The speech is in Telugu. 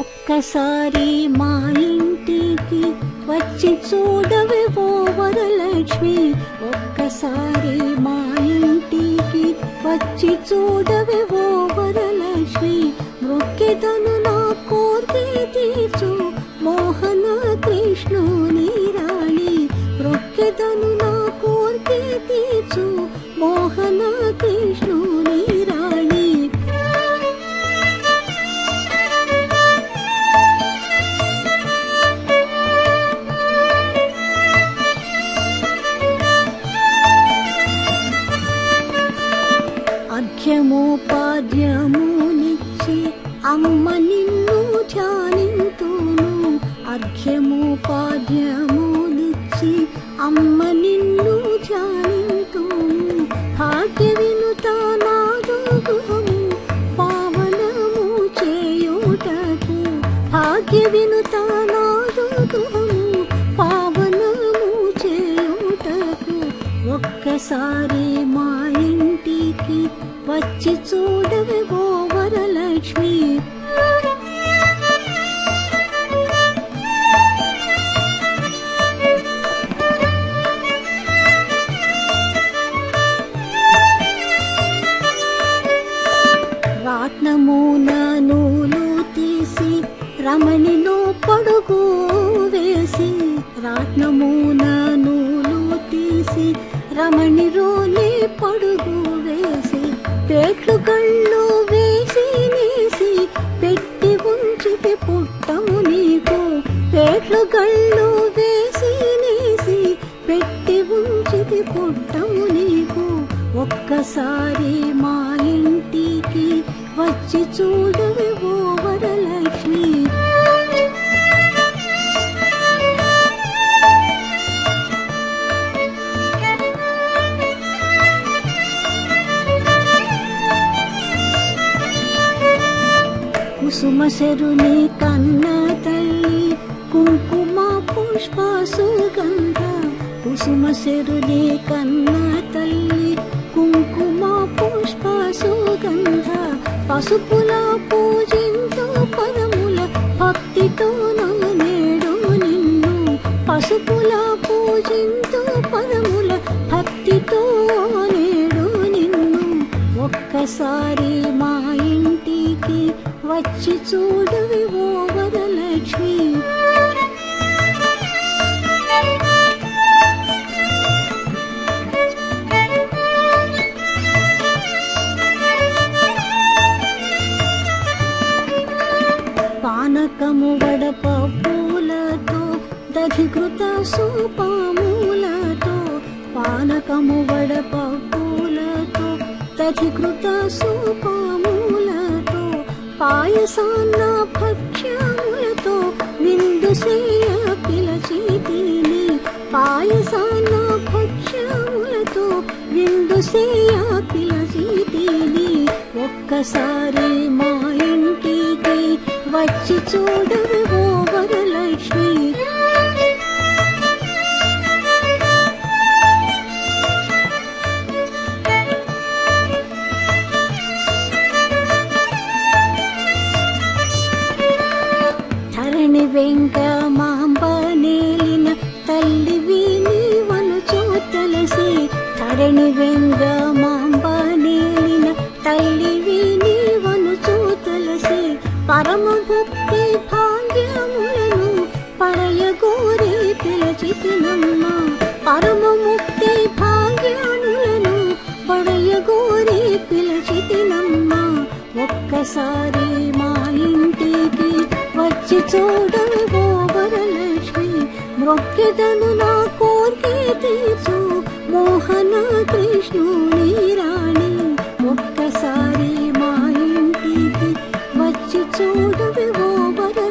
ఒక్కసారి మా ఇంటికి వచ్చి చూడవి ఓ వరలక్ష్మి. ఒక్కసారి మా ఇంటికి వచ్చి చూడవి ఓ వరలక్ష్మి. మొక్కెదను నా కోరితే తీర్చు మోహన కృష్ణుని రాణి మొక్కెదను నా కోరితే తీర్చు మోహన అర్ఘ్యము అమ్మ నిన్ను ధ్యానింతును. అర్ఘ్యముపాద్యమునిచ్చి అమ్మ నిన్ను ధ్యానింతును. భాగ్య వినుత నాదు గృహము పావనము చేయుటకు. భాగ్య వినుత నాదు గృహము పావనము చేయుటకు. ఒక్కసారి మా ఇంటికి వచ్చి చూడవి ఓ వరలక్ష్మి. రాట్నమున నూలు తీసి రమణిలో పడుగు వేసి రాట్నమున నూలు తీసి రమణిలోనే పడుగు పేట్లు కళ్ళు వేసి నేసి పెట్టి ఉంచితే పుట్టము నీకు. పేట్లు కళ్ళు వేసి నేసి పెట్టి ఉంచితే పుట్టము నీకు. ఒక్కసారి మా ఇంటికి వచ్చి చూడవే కుస్మశరుని కన్న తల్లి కుంకుమ పుష్ప సుగంధ కుసుమశరుని కన్న తల్లి కుంకుమ పుష్ప సుగంధ పసుపుల పూజింతో పదముల భక్తితో నేడు నిన్ను. పసుపుల పూజింతో పదముల భక్తితో నేడు నిన్ను. ఒక్కసారి మా వచ్చి చూడవి ఓ వరలక్ష్మి. పానకము వడప దధికృత సూపామూలతో పానకము వడప దధికృత సూపాము పాయసాన్న భక్ష్యములతో విందు సేయ పిలచితిని పాయసాన్న భక్ష్యములతో విందు సేయ పిలచితిని ఒక్కసారి మా ఇంటికి వచ్చి చూడవే ధరణి వెంక మాంబ నేలిన తల్లివి నీవనుచో తెలిసి ధరణి వెంగ మాంబ నేలిన తల్లివి నీవనుచో తెలిసి పరమ భక్తి భాగ్యములను పడయగోరి పిలచితినమ్మ. పరమ ముక్తి భాగ్యములను పడయగోరి పిలచితినమ్మ. ఒక్కసారి మా ఇంటి वच्चि चोडवे गोबरलक्ष्मी మొక్కెదను నా కోరికే ते మోహన కృష్ణుని రాణి ఒక్కసారి మా ఇంటికి వచ్చి चोडवे गोबर